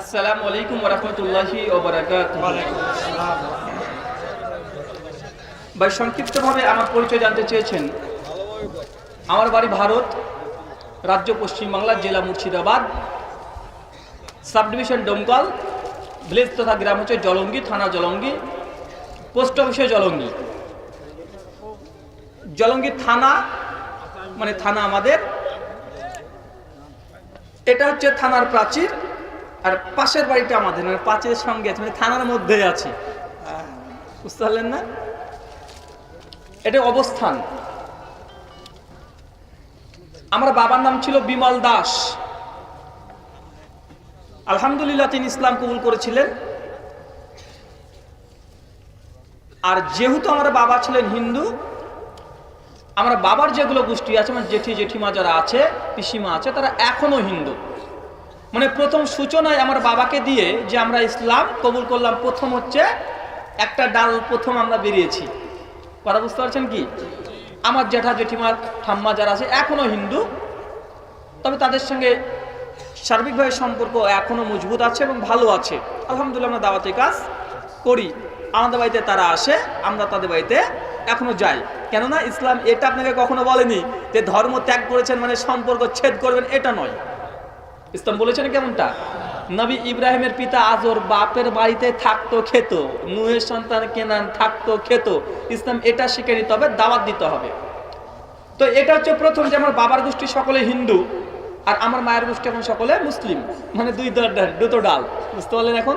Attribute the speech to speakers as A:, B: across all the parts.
A: আসসালামু আলাইকুম রহমতুল্লাহি ভাই, সংক্ষিপ্তভাবে আমার পরিচয় জানতে চেয়েছেন। আমার বাড়ি ভারত, রাজ্য পশ্চিমবাংলা জেলা Murshidabad. Sub division Domkal, village তথা গ্রাম হচ্ছে জলঙ্গি, থানা জলঙ্গি, পোস্ট অফিসে জলঙ্গি। জলঙ্গি থানা মানে থানা আমাদের। এটা হচ্ছে থানার প্রাচীর। আর পাশের বাড়িটা আমাদের মানে প্রাচীরের সঙ্গে আছে মানে থানার মধ্যে আছি। বুঝতে পারলেন না? এটা অবস্থান। আমার বাবার নাম ছিল বিমল দাস। আলহামদুলিল্লাহ তিনি ইসলাম কবুল করেছিলেন। আর যেহেতু আমার বাবা ছিলেন হিন্দু, আমার বাবার যেগুলো গোষ্ঠী আছে মানে জেঠি জেঠিমা যারা আছে, পিসিমা আছে, তারা এখনও হিন্দু। মানে প্রথম সূচনায় আমার বাবাকে দিয়ে যে আমরা ইসলাম কবুল করলাম, প্রথম হচ্ছে একটা ডাল প্রথম আমরা বেরিয়েছি। কথা বুঝতে পারছেন কি? আমার জেঠা জেঠিমার ঠাম্মা যারা আছে, এখনও হিন্দু, তবে তাদের সঙ্গে সার্বিকভাবে সম্পর্ক এখনও মজবুত আছে এবং ভালো আছে। আলহামদুলিল্লাহ আমরা দাওয়াতে কাজ করি। আমাদের বাড়িতে তারা আসে, আমরা তাদের বাড়িতে এখনও যাই। কেননা ইসলাম এটা আপনাকে কখনো বলেনি যে ধর্ম ত্যাগ করেছেন মানে সম্পর্ক ছেদ করবেন, এটা নয়। ইসলাম বলেছেন কেমনটা? নবী ইব্রাহিমের পিতা আজর বাপের বাড়িতে থাকতো, খেত। নুহের সন্তান কেনান থাকতো, খেত। ইসলাম এটা শিখে নিতে হবে, দাওয়াত দিতে হবে। তো এটা হচ্ছে প্রথম যে আমার বাবার গোষ্ঠী সকলে হিন্দু, আর আমার মায়ের গোষ্ঠী এখন সকলে মুসলিম। মানে দুই দুটো ডাল। বুঝতে পারলেন এখন?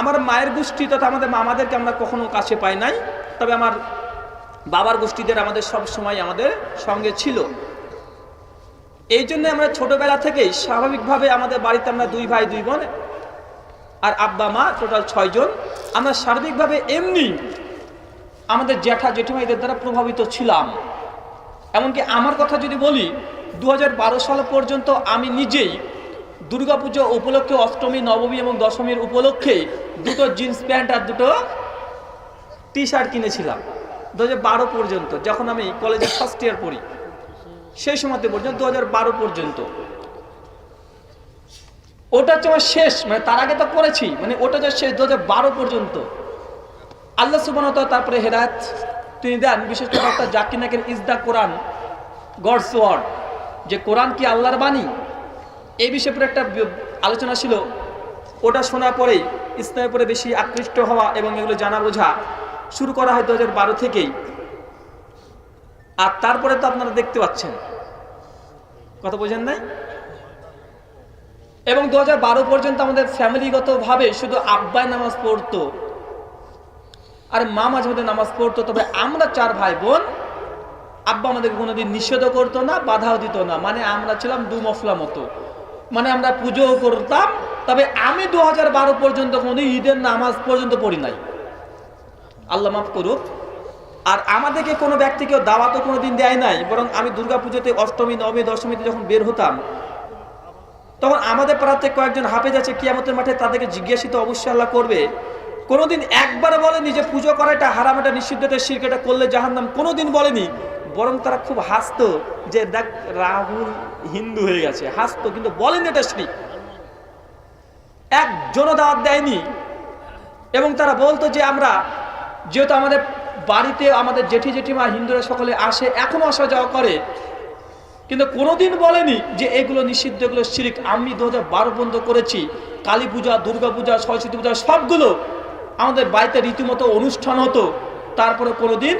A: আমার মায়ের গোষ্ঠী তথা আমাদের মামাদেরকে আমরা কখনো কাছে পাই নাই, তবে আমার বাবার গোষ্ঠীদের আমাদের সব সময় আমাদের সঙ্গে ছিল। এই জন্য আমরা ছোটবেলা থেকেই স্বাভাবিকভাবে আমাদের বাড়িতে আমরা দুই ভাই, দুই বোন আর আব্বা, মা টোটাল ছয়জন আমরা সার্বিকভাবে এমনি আমাদের জ্যাঠা জেঠিমা এদের দ্বারা প্রভাবিত ছিলাম। এমনকি আমার কথা যদি বলি দু হাজার বারো সাল পর্যন্ত আমি নিজেই দুর্গাপুজো উপলক্ষে অষ্টমী, নবমী এবং দশমীর উপলক্ষে দুটো জিন্স প্যান্ট আর দুটো টি শার্ট কিনেছিলাম। দু হাজার বারো পর্যন্ত, যখন আমি কলেজে ফার্স্ট ইয়ার পড়ি। সেই সময়তে পর্যন্ত দু হাজার বারো পর্যন্ত। ওটা হচ্ছে আমার শেষ মানে তার আগে তো করেছি মানে ওটা যে শেষ দু পর্যন্ত। আল্লাহ সুবানত তারপরে হেরাত তিনি দেন, বিশেষ করে ডক্টর জাকির নাকের দ্য কোরআন, গডস ওয়ার্ড, যে কোরআন কি আল্লাহর বাণী? এই বিষয়ে পরে একটা আলোচনা ছিল। ওটা শোনার পরেই ইসলামের উপরে বেশি আকৃষ্ট হওয়া এবং এগুলো জানা বোঝা শুরু করা হয় দু বারো থেকেই। আর তারপরে তো আপনারা দেখতে পাচ্ছেন। কথা বোঝেন নাই? এবং দু পর্যন্ত আমাদের ফ্যামিলিগতভাবে শুধু আব্বাই নামাজ পড়তো আর মা মাঝে মধ্যে নামাজ পড়তো, তবে আমরা চার ভাই বোন আব্বা আমাদেরকে কোনোদিন নিষেধও করতো না, বাধাও দিত না। মানে আমরা ছিলাম দু মফলা মতো। মানে আমরা পুজোও করতাম, তবে আমি দু পর্যন্ত কোনো ঈদের নামাজ পর্যন্ত পড়ি নাই। আল্লাহ মাফ করুক। আর আমাদেরকে কোনো ব্যক্তি কেউ দাওয়াতও কোনো দিন দেয় নাই, বরং আমি দুর্গা পুজোতে অষ্টমী, নবমী, দশমীতে যখন বের হতাম, তখন আমাদের পাড়াতে কয়েকজন হাফেজ আছে, কিয়ামতের মাঠে তাদেরকে জিজ্ঞাসিত অবশ্যই আল্লাহ করবে। কোনোদিন একবার বলেনি যে পুজো করা এটা হারাম এটা নিষিদ্ধতে শির্ক, এটা করলে জাহান্নাম, কোনোদিন বলেনি। বরং তারা খুব হাসতো যে দেখ, রাহুল হিন্দু হয়ে গেছে, হাসতো, কিন্তু বলেনি এটা শিরিক। একজনও দাওয়াত দেয়নি। এবং তারা বলতো যে আমরা, যেহেতু আমাদের বাড়িতে আমাদের জেঠি জেঠিমা হিন্দুরা সকলে আসে, এখনও আসা যাওয়া করে। কিন্তু কোনোদিন বলেনি যে এগুলো নিষিদ্ধ, এগুলো শিরিক। আমি দু হাজার বারো পর্যন্ত করেছি। কালী পূজা, দুর্গা পূজা, সরস্বতী পূজা, সবগুলো আমাদের বাড়িতে রীতিমতো অনুষ্ঠান হতো। তারপরে কোনোদিন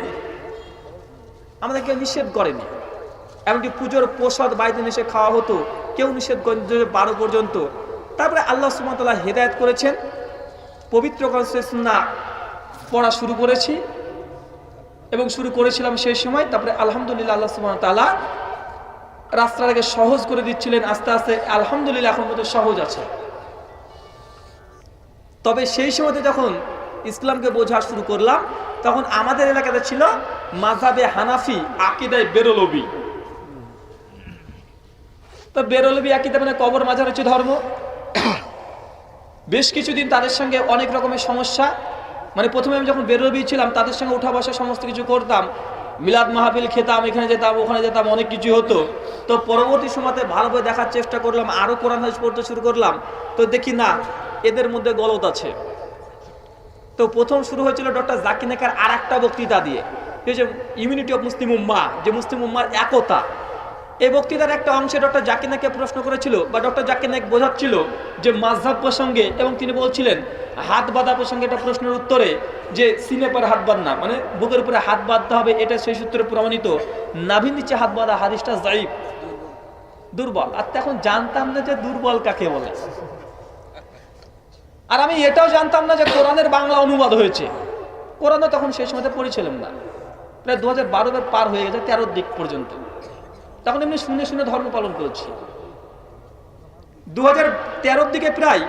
A: আমাদের কেউ নিষেধ করেনি। এমনকি পুজোর প্রসাদ বাড়িতে নিষেধ খাওয়া হতো। কেউ নিষেধ করেনি বারো পর্যন্ত। তারপরে আল্লাহ সুমতলা হেদায়ত করেছেন। পবিত্র না পড়া শুরু করেছি। এবং শুরু করেছিলাম সেই সময়, তারপরে আলহামদুলিল্লাহ আল্লাহ সুবহান তাআলা রাস্তাটাকে সহজ করে দিচ্ছিলেন, আস্তে আস্তে আলহামদুলিল্লাহ এখন মতো সহজ আছে। তবে সেই সময়তে যখন ইসলামকে বোঝা শুরু করলাম, তখন আমাদের এলাকাতে ছিল মাঝাবে হানাফি আকিদায় বেরোলবি। তো বেরোলবি আকিদা মানে কবর মাজার হচ্ছে ধর্ম। বেশ কিছুদিন তাদের সঙ্গে অনেক রকমের সমস্যা। মানে প্রথমে আমি যখন বেরোবি ছিলাম তাদের সঙ্গে উঠা বসা সমস্ত কিছু করতাম। মিলাদ মাহফিল খেতাম, এখানে যেতাম, ওখানে যেতাম, অনেক কিছু হতো। তো পরবর্তী সময়তে ভালোভাবে দেখার চেষ্টা করলাম আরও কোরআন হাদিস পড়তে শুরু করলাম। তো দেখি না, এদের মধ্যে গলত আছে। তো প্রথম শুরু হয়েছিল ডক্টর জাকির নাইকার আর একটা বক্তৃতা দিয়ে। যে ইউনিটি অফ মুসলিম উম্মা যে মুসলিম উম্মার একতা। এই বক্তৃতার একটা অংশে ডক্টর জাকির নাইককে প্রশ্ন করেছিল বা ডক্টর জাকির নাইক বোঝাচ্ছিল যে মাঝহাব প্রসঙ্গে এবং তিনি বলছিলেন, হাত বাঁধা প্রসঙ্গে একটা প্রশ্নের উত্তরে যে সিনে হাত বাঁধনা মানে বুকের উপরে হাত বাঁধতে হবে, এটা সেই সূত্রে প্রমাণিত। নাভির নিচে হাত বাঁধা হাদিসটা জাইব দুর্বল। আর তখন জানতাম না যে দুর্বল কাকে বলে। আর আমি এটাও জানতাম না যে কোরআনের বাংলা অনুবাদ হয়েছে। কোরআনও তখন সেই সময়তে পড়েছিলাম না। প্রায় দু হাজার বারো পার হয়ে গেছে তেরোর দিক পর্যন্ত। তখন এমনি শুনে শুনে ধর্ম পালন করেছি। দু হাজার দিকে প্রায়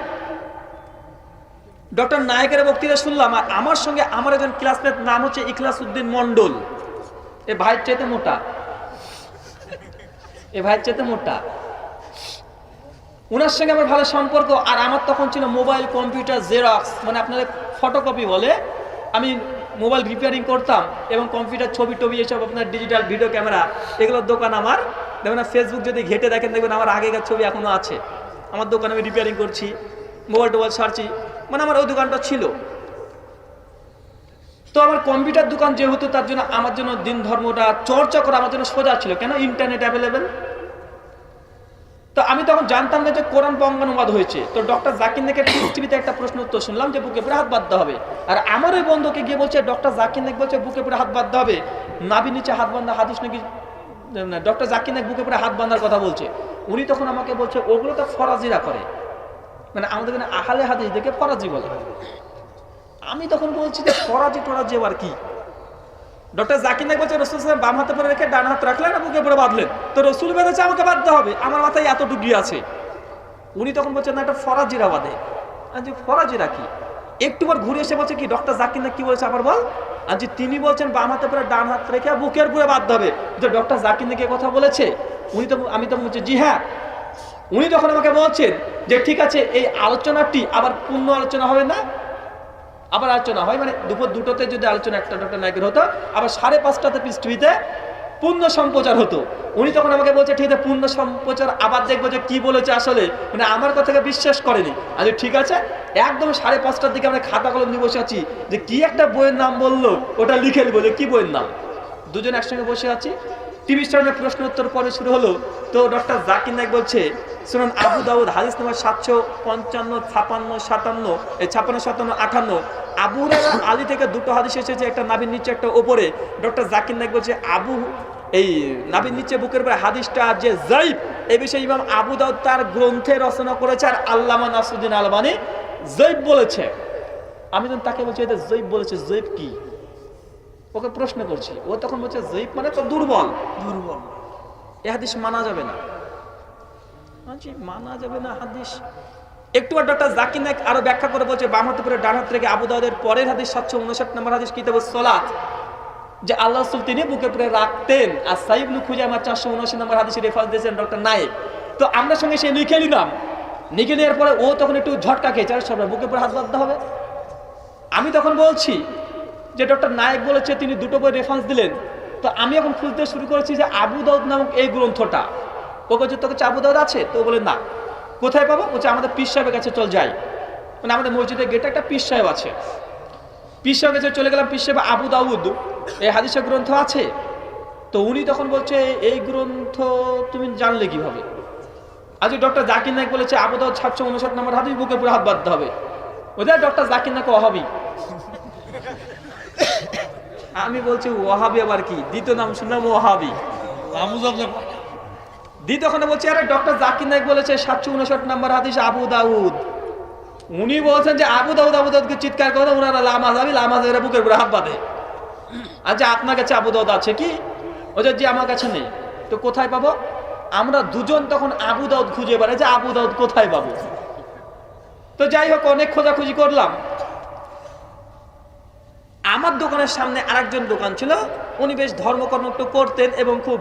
A: ডক্টর নায়কের বক্তৃতা শুনলাম, আর আমার সঙ্গে আমার একজন ক্লাসমেট নাম হচ্ছে ইখলাস উদ্দিন মন্ডল এ ভাইয়ের চেতে মোটা। এ ভাইয়ের চেতে মোটা। ওনার সঙ্গে আমার ভালো সম্পর্ক, আর আমার তখন ছিল মোবাইল, কম্পিউটার, জেরক্স মানে আপনাদের ফটোকপি বলে। আমি মোবাইল রিপেয়ারিং করতাম এবং কম্পিউটার ছবি টবি এসব আপনার ডিজিটাল ভিডিও ক্যামেরা এগুলোর দোকান আমার। দেখবেন না ফেসবুক যদি ঘেটে দেখেন দেখবেন আমার আগেকার ছবি এখনও আছে। আমার দোকানে আমি রিপেয়ারিং করছি মোবাইল টোবাইল সারছি মানে আমার ওই দোকানটা ছিল। তো আমার কম্পিউটার দোকান যেহেতু তার জন্য, আমার জন্য দিন ধর্মটা চর্চা করা আমার জন্য সোজা ছিল। কেন? ইন্টারনেট অ্যাভেলেবেল তো আমি তখন জানতাম না যে কোরআন বঙ্গানুবাদ হয়েছে। তো ডক্টর জাকির নাকের টিভিতে একটা প্রশ্ন উত্তর শুনলাম যে বুকে পরে হাত বাঁধতে হবে। আর আমার ওই বন্ধুকে গিয়ে বলছে, ডক্টর জাকির নাক বলছে বুকে পরে হাত বাঁধতে হবে। নাবি নিচে হাত বাঁধা, হাদিস নাকি ডক্টর জাকির নাক বুকে পরে হাত বাঁধার কথা বলছে। উনি তখন আমাকে বলছে, ওগুলো তো ফরাজিরা করে। মানে আমাদের এখানে আহালে হাদিস দেখে ফরাজি বলে। আমি তখন বলছি যে ফরাজি টরাজি আবার কি? ডক্টর জাকির নাক বলছে, রসুল সাহেব, বাম হাতে পরে রেখে ডান হাত রাখলেন আর বুকে পরে বাঁধলেন। তো রসুল বেঁধেছে, আমাকে বাঁধতে হবে। আমার মাথায় এত এতটুকু আছে। উনি তখন বলছেন, না, এটা ফরাজিরা বাঁধে। যে ফরাজিরা কি? একটুবার ঘুরে এসে বলছে, কি, ডক্টর জাকির নাক কি বলছে আবার বল? আর যে তিনি বলছেন, বাম হাতে পরে ডান হাত রেখে বুকের পুরে বাঁধতে হবে। যে ডক্টর জাকির নাকি কথা বলেছে? উনি তো আমি তো বলছি, জি হ্যাঁ। উনি তখন আমাকে বলছেন যে, ঠিক আছে, এই আলোচনাটি আবার পূর্ণ আলোচনা হবে না? আবার আলোচনা হয় মানে দুপুর দুটোতে যদি আলোচনা একটা ডক্টর নায়কের হতো, আবার সাড়ে পাঁচটাতে পিস পূর্ণ সম্প্রচার হতো। উনি তখন আমাকে বলছে, ঠিক আছে, পূর্ণ সম্প্রচার, আবার দেখব যে কি বলেছে আসলে। মানে আমার কথাকে বিশ্বাস করেনি। আচ্ছা ঠিক আছে, একদম সাড়ে পাঁচটার দিকে আমরা খাতা কলম নিয়ে বসে আছি। যে কি একটা বইয়ের নাম বলল, ওটা লিখে নিবো, যে কি বইয়ের নাম? দুজন একসঙ্গে বসে আছি। টিভি স্টারের প্রশ্ন উত্তর পরে শুরু হলো। তো ডক্টর জাকির নাইক বলছে, শুনুন, আবু দাউদ হাদিস নাম্বার সাতশো পঞ্চান্ন, ছাপান্ন, সাতান্ন, এই ছাপান্ন, সাতান্ন আটান্ন আবু আলী থেকে দুটো হাদিস এসেছে একটা নাবির নিচে একটা ওপরে। ডক্টর জাকির নাইক বলছে আবু এই নাবির নিচে বুকের পরে হাদিসটা যে জৈব এই বিষয়ে ইমাম আবু দাউদ তার গ্রন্থে রচনা করেছে আর আল্লামা নাসুদ্দিন আলবানি জৈব বলেছে। আমি তখন তাকে বলছি এটা জৈব বলেছে জৈব কি? ওকে প্রশ্ন করছি ও তখন বলছে জৈব মানে তো দুর্বল। দুর্বল। এ হাদিস মানা যাবে না। মানা যাবে না হাদিস? একটু ডক্টর জাকির নাইক আরও ব্যাখ্যা করে বলছে বাম হাতে করে ডান হাত থেকে আবু দাউদের পরের হাদিস সাতশো উনষাট নম্বর হাদিস কিতাব যে আল্লাহ রসুল তিনি বুকে পরে রাখতেন, আর সাইবনু খুঁজে আমার চারশো উনআশি নম্বর হাদিসে রেফারেন্স দিয়েছেন ডক্টর নায়েক। তো আমরা সঙ্গে সে লিখে নিলাম। লিখে নেওয়ার পরে ও তখন একটু ঝটকা খেয়েছে আর সব বুকে পরে হাত বাঁধতে হবে। আমি তখন বলছি যে ডক্টর নায়েক বলেছে, তিনি দুটো বই রেফারেন্স দিলেন। তো আমি এখন খুঁজতে শুরু করেছি যে আবু দাউদ নামক এই গ্রন্থটা। ও বলছে তোকে আবু দাউদ আছে? তো বলে, না। কোথায় পাবো? বলছে, আমাদের পীর সাহেবের কাছে চল যাই। মানে আমাদের মসজিদের গেটে একটা পীর সাহেব আছে। পীর সাহেবের কাছে চলে গেলাম, পীর সাহেব আবু দাউদ। এই হাদিসের গ্রন্থ আছে? তো উনি তখন বলছে, এই গ্রন্থ তুমি জানলে কীভাবে? আজ ডক্টর জাকির নাইক বলেছে, আবু দাউদ সাতশো উনষাট নম্বর হাদিস বুকে পুরো হাত বাঁধতে হবে। ওদের ডক্টর জাকির নাইক অহাবি আমি বলছি ওহাবি আবার কি? দ্বিতীয় নাম শুনলাম ওহাবি দ্বিতীয় ওখানে বলছি, আরে ডক্টর জাকির নাইক বলেছে, সাতশো উনষাট নম্বর হাদিস আবু দাউদ। উনি বলছেন যে, আবু দাউদ, আবু দাউদকে চিৎকার করে ওনারা লামাজ আবি লামাজ এরা বুকের উপরে হাত বাঁধে। আচ্ছা আপনার কাছে আবু দাউদ আছে কি? ওদের যে আমার কাছে নেই। তো কোথায় পাবো? আমরা দুজন তখন আবু দাউদ খুঁজে বেড়াই যে আবু দাউদ, কোথায় পাবো? তো যাই হোক, অনেক খোঁজাখুঁজি করলাম। আমার দোকানের সামনে আরেকজন দোকান ছিল। উনি বেশ ধর্মকর্ম একটু করতেন এবং খুব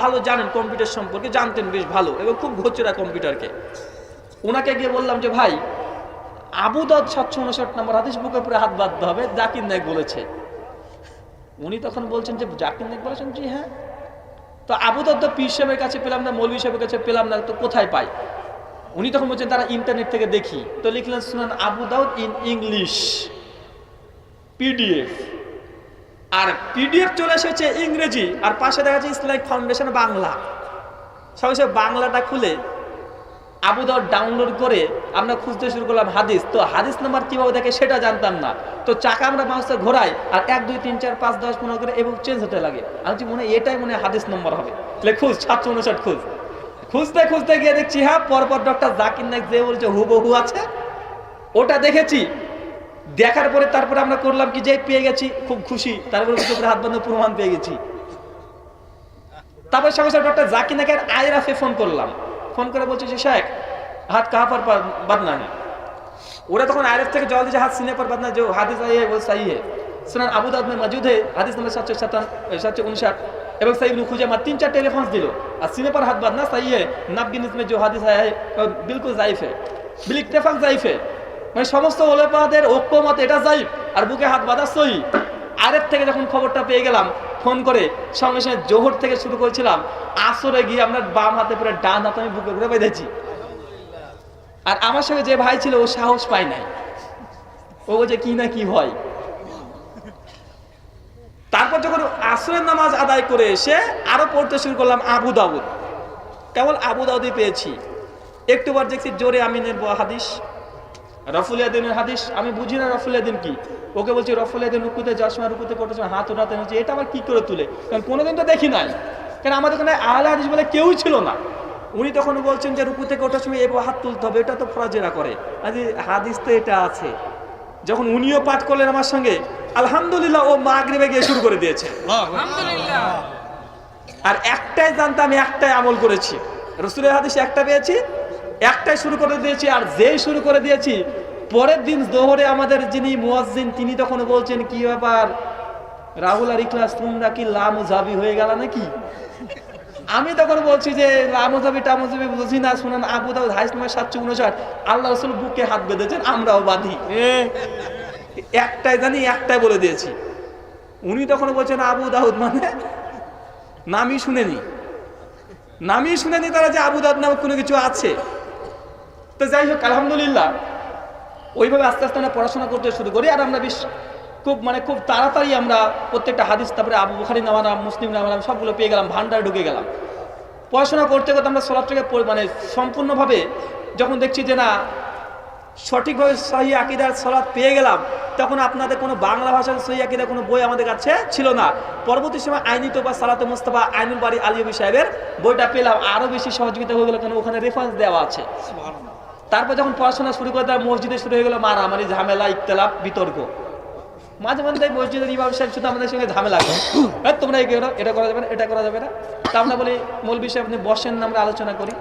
A: ভালো জানেন কম্পিউটার সম্পর্কে, জানতেন বেশ ভালো এবং খুব ঘোচরা কম্পিউটারকে। ওনাকে গিয়ে বললাম যে, ভাই, আবু দাউদ সাতশো উনষাট নম্বর হাদিস বুকে পুরো হাত বাঁধতে হবে, জাকির নায়ক বলেছে। উনি তখন বলছেন যে, জাকির নায়ক বলেছেন? জি হ্যাঁ। তো আবু দাউদ তো পীর সাহেবের কাছে পেলাম না মৌলভী সাহেবের কাছে পেলাম না, তো কোথায় পাই? উনি তখন বলছেন, তারা ইন্টারনেট থেকে দেখি। তো লিখলেন শুনেন Abu Dawud in English, PDF. R PDF চলে এসেছে ইংরেজি, আর পাশে দেখা যাচ্ছে ইসলামিক ফাউন্ডেশন বাংলা। সব বাংলাটা খুলে আবু দাউদ ডাউনলোড করে আমরা খুঁজতে শুরু করলাম হাদিস। তো হাদিস নাম্বার কীভাবে দেখে সেটা জানতাম না। তো চাকা আমরা মাউসে ঘোরাই, আর এক, দুই, তিন, চার, পাঁচ, দশ, পনেরো করে এবং চেঞ্জ হতে লাগে। আমি মনে এটাই মনে হাদিস নম্বর হবে। তাহলে খুঁজ সাতশো উনষাট খুঁজ। খুঁজতে খুঁজতে গিয়ে দেখছি হ্যাঁ পরপর ডক্টর জাকির নাইক যে বলছে হুবহু আছে। ওটা দেখেছি। দেখার পরে তারপরে আমরা করলাম কি, যে পেয়ে গেছি, খুব খুশি। তারপরে হাত বন্ধ, প্রমাণ পেয়ে গেছি। তারপর সঙ্গে ডক্টর জাকি নাকি আর আয়রাফে ফোন করলাম। ফোন করে বলছে যে, শেখ, হাত কাহাপার বাদনা ওরা তখন আয়রাফ থেকে জল দিয়ে হাত সিনে পর বাদনা যে হাদিস আইয়ে, ও সাই হে শোনান আবু দাদ মজুদ হে হাদিস নম্বর সাতশো সাতান সাতশো উনষাট। এবং সাইব নুখুজা মা তিন চার টেলিফোন দিল। আর সিনে পর হাত বাদনা সাই হে নাবগিন যে হাদিস আয়া বিলকুল জাইফ। হে বিল ইত্তেফাক জাইফ। হে মানে সমস্ত ওলেপাদের ঐক্যমত, এটা যাইফ আর বুকে হাত বাঁধা সই। আরের থেকে যখন খবরটা পেয়ে গেলাম, ফোন করে সঙ্গে সঙ্গে জোহর থেকে শুরু করেছিলাম, আসরে গিয়ে আমরা বাম হাতে পুরো ডান হাতে আমি বুকে করে বেঁধেছি। আর আমার সঙ্গে যে ভাই ছিল, ও সাহস পায় নাই। ও বলছে, কি না কি হয়? তারপর যখন আসরের নামাজ আদায় করে এসে আরও পড়তে শুরু করলাম আবু দাউদ। কেবল আবু দাউদই পেয়েছি। একটু বার দেখছি জোরে আমিনের হাদিস। রফুলিয়াদিনের হাদিস আমি বুঝি না রফুলিয়াদিন কি? ওকে বলছি রফুলিয়াদিন রুকুতে যাওয়ার সময় রুকুতে করতে সময় হাত ওঠাতে হচ্ছে। এটা আবার কি করে তুলে? কারণ কোনোদিন তো দেখি নাই। কারণ আমাদের ওখানে আহলে হাদিস বলে কেউই ছিল না। উনি তখন বলছেন যে রুকু থেকে ওঠার সময় এবার হাত তুলতে হবে। এটা তো ফরাজেরা করে। আজ হাদিস তো এটা আছে। যখন উনিও পাঠ করলেন আমার সঙ্গে আলহামদুলিল্লাহ ও মাগরিবে গিয়ে শুরু করে দিয়েছে। আর একটাই জানতাম একটাই আমল করেছি। রসুলের হাদিস একটা পেয়েছি একটাই শুরু করে দিয়েছি আর যেই শুরু করে দিয়েছি পরের দিন দোহরে আমাদের যিনি মুয়াজ্জিন তিনি তখন বলছেন কি ব্যাপার? রাহুল আর ইখলাস তোমরা কি লামু জাবি হয়ে গেল নাকি? আমি তখন বলছি যে লামুজাবি টামুজাবি বুঝি না শুনান আবু দাউদ হাইস নম্বর সাতশো উনষাট আল্লাহ রসুল বুকে হাত বেঁধেছেন আমরাও বাঁধি। একটাই জানি একটাই বলে দিয়েছি। উনি তখন বলছেন আবু দাউদ মানে? নামই শুনেনি। নামই শুনেনি তারা যে আবু দাউদ নামে কোনো কিছু আছে। তো যাই হোক, আলহামদুলিল্লাহ। ওইভাবে আস্তে আস্তে আমরা পড়াশোনা করতে শুরু করি আর আমরা বেশ খুব মানে খুব তাড়াতাড়ি আমরা প্রত্যেকটা হাদিস, তারপরে আবু বুখারি নামারাম মুসলিম নামারাম সবগুলো পেয়ে গেলাম, ভান্ডার ঢুকে গেলাম। পড়াশোনা করতে করতে আমরা সলাপটাকে মানে সম্পূর্ণভাবে যখন দেখছি যে না, সঠিকভাবে সহি আকিদার সলাৎ পেয়ে গেলাম, তখন আপনাদের কোনো বাংলা ভাষার সহি আকিদার কোনো বই আমাদের কাছে ছিল না। পরবর্তী সময় আইনিত বা সালাতে মোস্তফা, আইনুল বাড়ি আলিয়বী সাহেবের বইটা পেলাম, আরও বেশি সহযোগিতা হয়ে গেলো কারণ ওখানে রেফারেন্স দেওয়া আছে। তারপর যখন পড়াশোনা শুরু করে দেওয়া মসজিদে শুরু হয়ে গেলো মারামারি ঝামেলা ইকতলাপ বিতর্ক। মাঝে মাঝে মসজিদের ইমাম সাহেব শুধু আমাদের সঙ্গে ঝামেলা "এই, তোমরা এই করো, এটা করা যাবে না এটা করা যাবে না। তা আমরা বলি মৌলবী বিষয়ে আপনি বসেন না, আমরা আলোচনা করি।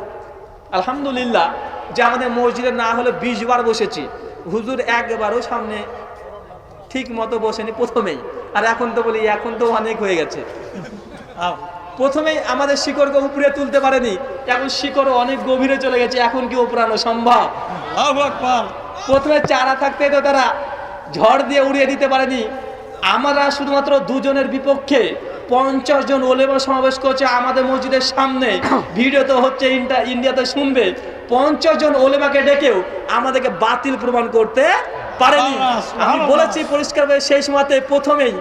A: আলহামদুলিল্লাহ যে আমাদের মসজিদে না হলে বিশ বার বসেছি। হুজুর একবারও সামনে ঠিক মতো বসেনি প্রথমেই। আর এখন তো বলি এখন তো অনেক হয়ে গেছে। প্রথমেই আমাদের শিকড়কে উপরে তুলতে পারেনি। এখন শিকড় অনেক গভীরে চলে গেছে এখন কি উপরানো সম্ভব। প্রথমে চারা থাকতে তো তারা ঝড় দিয়ে উড়িয়ে দিতে পারেনি। আমরা শুধুমাত্র দুজনের বিপক্ষে পঞ্চাশ জন ওলেমা সমাবেশ করছে আমাদের মসজিদের সামনে। ভিডিও তো হচ্ছে ইন্ডিয়াতে শুনবে। পঞ্চাশ জন ওলেমাকে ডেকেও আমাদেরকে বাতিল প্রমাণ করতে পারেনি। আমি বলেছি পরিষ্কারভাবে সেই সময়তে প্রথমেই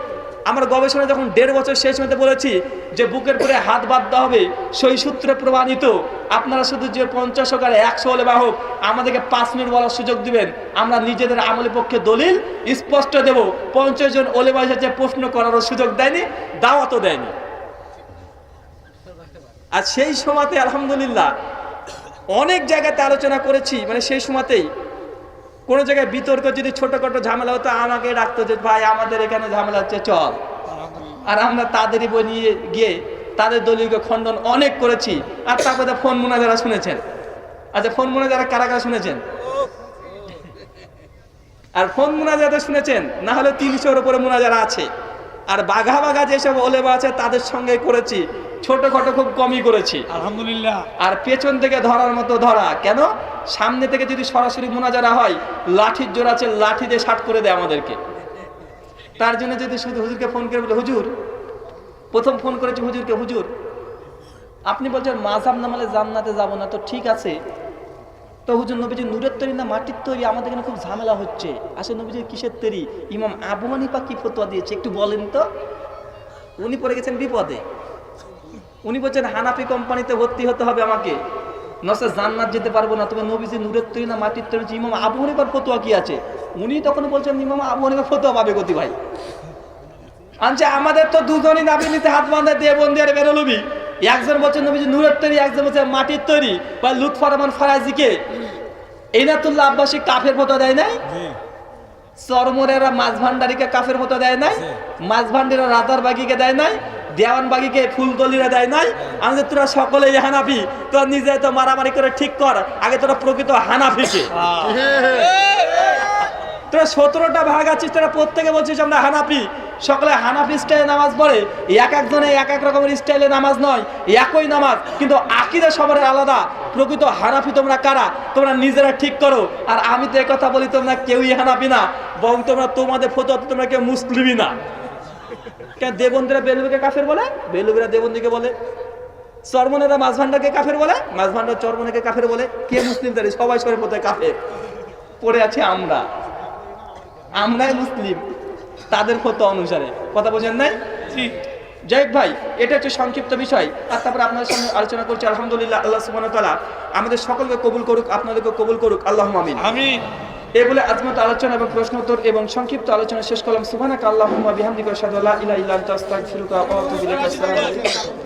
A: আমার গবেষণা যখন দেড় বছর শেষ হতে বলেছি যে বুকের পরে হাত বাঁধতে হবে, সেই সূত্রে প্রমাণিত, আপনারা শুধু যে পঞ্চাশ হোক আর একশো হলে বা হোক, আমাদেরকে পাঁচ মিনিট বলার সুযোগ দিবেন। আমরা নিজেদের আমলের পক্ষে দলিল স্পষ্ট দেব। পঞ্চাশ জন ওলেমা এসেছে প্রশ্ন করারও সুযোগ দেয়নি, দাওয়াতও দেয়নি। আর সেই সময়তে আলহামদুলিল্লাহ, অনেক জায়গাতে আলোচনা করেছি মানে সেই সময়তেই। কোনো জায়গায় বিতর্ক, যদি ছোটখাটো ঝামেলা হতো, আমাকে ডাকতো যে, ভাই, আমাদের এখানে ঝামেলা হচ্ছে, চল। আর আমরা তাদেরই বই নিয়ে গিয়ে তাদের দলীয়কে খণ্ডন অনেক করেছি। আর তারপরে ফোন মোনা যারা শুনেছেন। আচ্ছা ফোন মোনা যারা কারা কারা শুনেছেন? আর ফোন মোনা যারা শুনেছেন? না হলে তিনশোর উপরে মোনা যারা আছে। আর বাঘা বাঘা যেসব ওলেবা আছে তাদের সঙ্গে করেছি। ছোটখাটো খুব কমই করেছি।
B: আলহামদুলিল্লাহ।
A: আর পেছন থেকে ধরার মতো ধরা। কেন? সামনে থেকে যদি সরাসরি মোনাজারা হয় লাঠির জোর আছে লাঠি দিয়ে শাট করে দেয় আমাদেরকে। তার জন্য যদি শুধু হুজুরকে ফোন করে বলে, হুজুর, প্রথম ফোন করেছি হুজুরকে, হুজুর, আপনি বলছেন মাঝাব নামালে জান্নাতে যাব না, তো ঠিক আছে। তো হুজুর নবীজি নূরের তৈরি না মাটির তৈরি? আমাদের এখানে খুব ঝামেলা হচ্ছে। আসলে নবীজি কিসের তৈরি? ইমাম আবু হানিফা কি ফতোয়া দিয়েছে? একটু বলেন তো। উনি পড়ে গেছেন বিপদে। উনি বলছেন হানাফি কোম্পানিতে ভর্তি হতে হবে আমাকে। নসে জান্নাত যেতে পারব না। তবে নবীজি নূরের তৈরি না মাটির তৈরি ইমাম আবু হানিফার ফতোয়া কি আছে? উনি তখন বলছেন ইমাম আবু হানিফা ফতোয়া পাবে গতি ভাই? আচ্ছা আমাদের তো দুজনই নাবি নিতে হাত বাঁধা দিয়ে বন্দি আর বেরোলবি। একজন বলছে নবীজি নূরের তৈরি একজন বলছে মাটির তৈরি। বা লুৎফর রহমান ফরাজিকে। এইনাতুল্লাহ আব্বাসী কাফের মতো দেয় নাই? চরমরেরা মাছ ভান্ডারিকে কাফের মতো দেয় নাই? মাছ ভান্ডারিরা রাজার বাগিকে দেয় নাই? দেওয়ান বাগিকে ফুলতলিরা দেয় নাই। আমি তোরা সকলে হানাফি, তোরা নিজে তো মারামারি করে ঠিক কর, আগে তোরা প্রকৃত হানাফিকে। তোরা সতেরোটা ভাগ আছিস, তোরা প্রত্যেকে বলছিস আমরা হানাফি। সকলে হানাফি স্টাইলে নামাজ পড়ে। এক একজনে এক এক রকমের স্টাইলে নামাজ নয়, একই নামাজ। কিন্তু আকিদা সবার আলাদা। প্রকৃত হানাফি তোমরা কারা? তোমরা নিজেরা ঠিক করো। আর আমি তো কথা বলি, তোমরা কেউই হানাফি না। বরং তোমরা তোমাদের ফটো তোমরা কেউ মুসলিমই না। কেন দেবন্দিরা বেলুবিকে কাফের বলে? বেলুবিরা দেবন্দিকে বলে। চরমনেরা মাছ ভান্ডারকে কাফের বলে? মাছ ভান্ডার চরমনেকে কাফের বলে। কে মুসলিম তারি সবাই সবাই পথে কাফের। পড়ে আছি আমরা। আমরাই মুসলিম। তাদের ফতো অনুসারে। কথা বোঝেন নাই? যাই ভাই এটা হচ্ছে সংক্ষিপ্ত বিষয়। আর তারপরে আপনাদের সঙ্গে আলোচনা করছি। আলহামদুলিল্লাহ আল্লাহ ওয়া আমাদের সকলকে কবুল করুক আপনাদেরকে কবুল করুক। আল্লাহ আমিন।
B: আমিন।
A: এই বলে আজমত আলোচনা এবং প্রশ্নোত্তর এবং সংক্ষিপ্ত আলোচনা শেষ করলাম সুবানা কাল্লাহ বিহামদিকা ইলাহা ইল্লা আনতা আস্তাগফিরুকা ওয়া